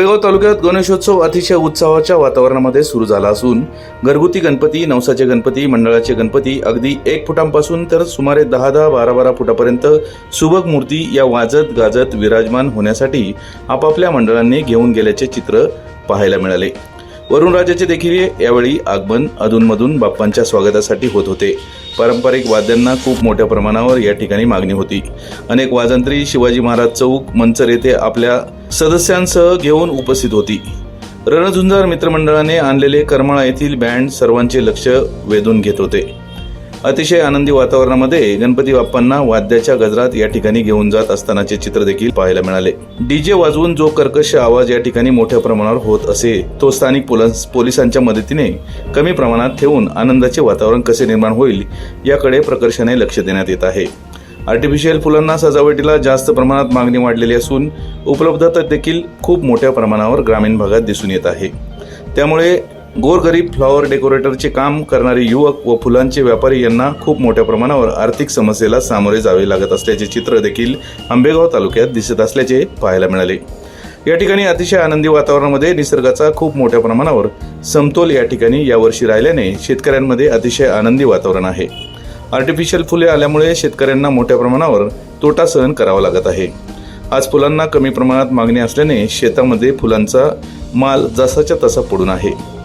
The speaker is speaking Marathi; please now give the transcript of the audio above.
आंबेगाव तालुक्यात गणेशोत्सव अतिशय उत्साहाच्या वातावरणामध्ये सुरू झाला असून घरगुती गणपती नवसाचे गणपती मंडळाचे गणपती अगदी एक फुटांपासून तर सुमारे दहा दहा बारा बारा फुटापर्यंत सुबक मूर्ती या वाजत गाजत विराजमान होण्यासाठी आपापल्या मंडळांनी घेऊन गेल्याचे चित्र पाहायला मिळाले. वरुणराजाचे देखील यावेळी आगमन अधूनमधून बाप्पांच्या स्वागतासाठी होत होते. पारंपरिक वाद्यांना खूप मोठ्या प्रमाणावर या ठिकाणी मागणी होती. अनेक वाजंत्री शिवाजी महाराज चौक मंचर येथे आपल्या सदस्यांसह घेऊन उपस्थित होती. रणझुंजार मित्रमंडळाने आणलेले करमाळा येथील बँड सर्वांचे लक्ष वेधून घेत होते. अतिशय आनंदी वातावरणामध्ये गणपती बाप्पांना वाद्याच्या गजरात या ठिकाणी घेऊन जात असतानाचे चित्र देखील पाहायला मिळाले. डीजे वाजवून जो कर्कश आवाज या ठिकाणी मोठ्या प्रमाणावर होत असे तो स्थानिक पोलिसांच्या मदतीने कमी प्रमाणात ठेवून आनंदाचे वातावरण कसे निर्माण होईल याकडे प्रकर्षाने लक्ष देण्यात येत आहे. आर्टिफिशियल फुलांना सजावटीला जास्त प्रमाणात मागणी वाढलेली असून उपलब्धता देखील खूप मोठ्या प्रमाणावर ग्रामीण भागात दिसून येत आहे. त्यामुळे गोरगरीब फ्लॉवर डेकोरेटरचे काम करणारे युवक व फुलांचे व्यापारी यांना खूप मोठ्या प्रमाणावर आर्थिक समस्येला सामोरे जावे लागत असल्याचे चित्र देखील आंबेगाव तालुक्यात दिसत असल्याचे पाहायला मिळाले. या ठिकाणी अतिशय आनंदी वातावरणामध्ये निसर्गाचा खूप मोठ्या प्रमाणावर समतोल या ठिकाणी यावर्षी राहिल्याने शेतकऱ्यांमध्ये अतिशय आनंदी वातावरण आहे. आर्टिफिशियल फुले आल्यामुळे शेतकऱ्यांना मोठ्या प्रमाणावर तोटा सहन करावा लागत आहे. आज फुलांना कमी प्रमाणात मागणी असल्याने शेतामध्ये फुलांचा माल जसाच्या तसा पडून आहे.